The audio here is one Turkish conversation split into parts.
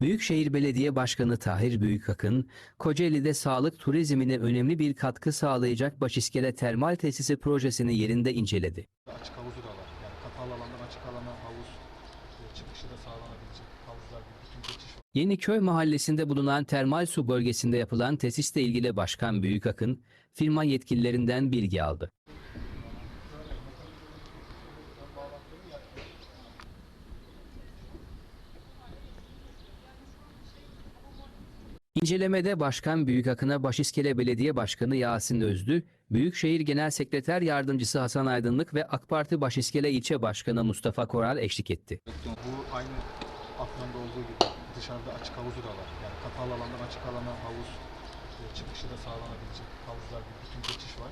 Büyükşehir Belediye Başkanı Tahir Büyükakın, Kocaeli'de sağlık turizmine önemli bir katkı sağlayacak Başiskele Termal Tesisi projesini yerinde inceledi. Açık havuzu da var. Yani kapalı alandan açık alana havuz e, çıkışı da sağlanabilecek havuzlar gibi bütün geçiş var. Yeniköy mahallesinde bulunan termal su bölgesinde yapılan tesisle ilgili Başkan Büyükakın, firma yetkililerinden bilgi aldı. İncelemede Başkan Büyükakın'a Başiskele Belediye Başkanı Yasin Özlü, Büyükşehir Genel Sekreter Yardımcısı Hasan Aydınlık ve AK Parti Başiskele İlçe Başkanı Mustafa Koral eşlik etti. Bu aynı Afyon'da olduğu gibi dışarıda açık havuzu da var. Yani kapalı alandan açık alana havuz e, çıkışı da sağlanabilecek havuzlar gibi bütün geçiş var.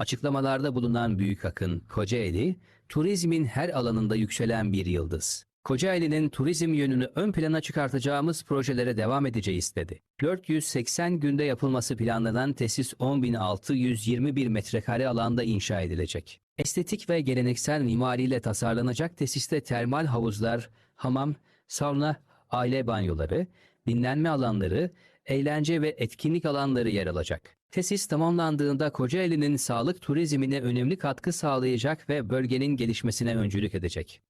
Açıklamalarda bulunan Büyükakın, Kocaeli, turizmin her alanında yükselen bir yıldız. Kocaeli'nin turizm yönünü ön plana çıkartacağımız projelere devam edeceğiz dedi. 480 günde yapılması planlanan tesis 10.621 metrekare alanda inşa edilecek. Estetik ve geleneksel mimariyle tasarlanacak tesiste termal havuzlar, hamam, sauna, aile banyoları, dinlenme alanları, eğlence ve etkinlik alanları yer alacak. Tesis tamamlandığında Kocaeli'nin sağlık turizmine önemli katkı sağlayacak ve bölgenin gelişmesine öncülük edecek.